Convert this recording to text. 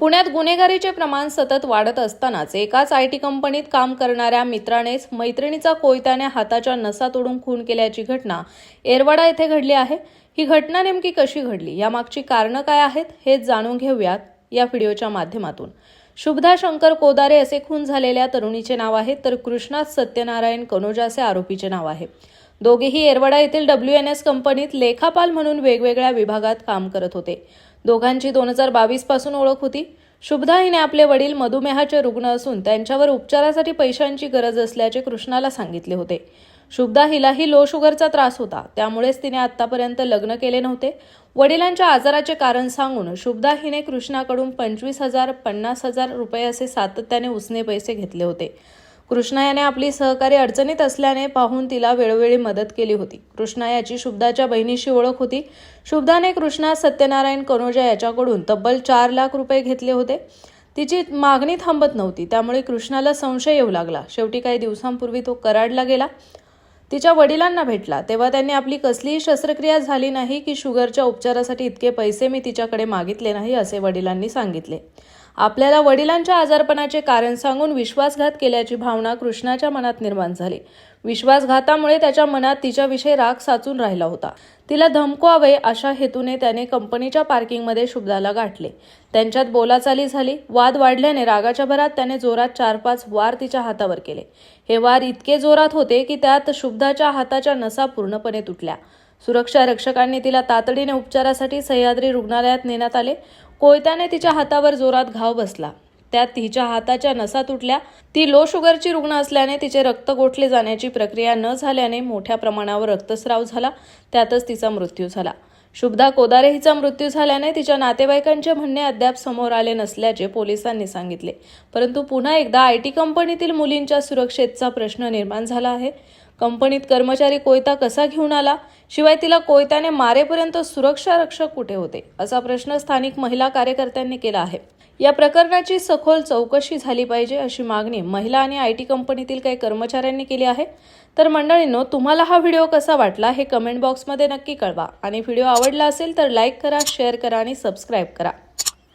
पुण्यात गुन्हेगारीचे प्रमाण सतत वाढत असतानाच एकाच आय टी कंपनीत काम करणाऱ्या मित्रानेच मैत्रिणीचा कोयत्याने हाताच्या नसा तोडून खून केल्याची घटना एरवाडा येथे घडली आहे. ही घटना नेमकी कशी घडली? यामागची कारणं काय आहेत? हे जाणून घेऊयात या व्हिडिओच्या माध्यमातून. शुभदा शंकर कोदारे असे खून झालेल्या तरुणीचे नाव आहे. तर कृष्णा सत्यनारायण कनोजा असे आरोपीचे नाव आहे. दोघेही येरवडा येथील डब्ल्यू एन एस कंपनीत लेखापाल म्हणून वेगवेगळ्या विभागात काम करत होते. दोघांची दोन हजार बावीसपासून ओळख होती. शुभदा हिने आपले वडील मधुमेहाचे रुग्ण असून त्यांच्यावर उपचारासाठी पैशांची गरज असल्याचे कृष्णाला सांगितले होते. शुभदा हिलाही लो शुगरचा त्रास होता. त्यामुळेच तिने आतापर्यंत लग्न केले नव्हते. वडिलांच्या आजाराचे कारण सांगून शुभदा हिने कृष्णाकडून पंचवीस हजार पन्नास हजार रुपये असे सातत्याने उसने पैसे घेतले होते. कृष्णा याने आपली सहकारी अडचणीत असल्याने पाहून तिला वेळोवेळी मदत केली होती. कृष्णा याची शुभदाच्या बहिणीशी ओळख होती. शुभदाने कृष्णा सत्यनारायण कनोजा याच्याकडून तब्बल चार लाख रुपये घेतले होते. तिची मागणी थांबत नव्हती. त्यामुळे कृष्णाला संशय येऊ लागला. शेवटी काही दिवसांपूर्वी तो कराडला गेला. तिच्या वडिलांना भेटला. तेव्हा त्यांनी आपली कसलीही शस्त्रक्रिया झाली नाही की शुगरच्या उपचारासाठी इतके पैसे मी तिच्याकडे मागितले नाही असे वडिलांनी सांगितले. आपल्याला वडिलांच्या आजारपणाचे कारण सांगून विश्वासघात केल्याची भावना कृष्णाच्या मनात निर्माण झाली. विश्वासघातामुळे त्याच्या मनात तिच्याविषयी राग साचून राहिला होता. तिला धमकवावे अशा हेतूने त्याने कंपनीच्या पार्किंगमध्ये शुभदाला गाठले. त्यांच्यात बोलाचाली झाली. वाद वाढल्याने रागाच्या भरात त्याने जोरात चार पाच वार तिच्या हातावर केले. हे वार इतके जोरात होते की त्यात शुभदाच्या हाताच्या नसा पूर्णपणे तुटल्या. सुरक्षा रक्षकांनी तिला तातडीने उपचारासाठी सह्याद्री रुग्णालयात नेण्यात आले. कोयत्याने तिच्या हातावर जोरात घाव बसला. त्यात तिच्या हाताच्या नसा तुटल्या. ती लो शुगरची रुग्ण असल्याने तिचे रक्त गोठले जाण्याची प्रक्रिया न झाल्याने मोठ्या प्रमाणावर रक्तस्राव झाला. त्यातच तिचा मृत्यू झाला. शुभदा कोदारे हिचा मृत्यू झाल्याने तिच्या नातेवाईकांचे म्हणणे अद्याप समोर आले नसल्याचे पोलिसांनी सांगितले. परंतु पुन्हा एकदा आय टी कंपनीतील मुलींच्या सुरक्षेचा प्रश्न निर्माण झाला आहे. कंपनीत कर्मचारी कोयता कसा घेऊन आला? शिवाय तिला कोयत्याने मारेपर्यंत सुरक्षा रक्षक कुठे होते? असा प्रश्न स्थानिक महिला कार्यकर्त्यांनी केला आहे. या प्रकरणाची सखोल चौकशी झाली पाहिजे अशी मागणी महिला आणि आय टी कंपनीतील काही कर्मचाऱ्यांनी केली आहे. तर मंडळींनो तुम्हाला हा व्हिडिओ कसा वाटला हे कमेंट बॉक्समध्ये नक्की कळवा. आणि व्हिडिओ आवडला असेल तर लाईक करा शेअर करा आणि सबस्क्राईब करा.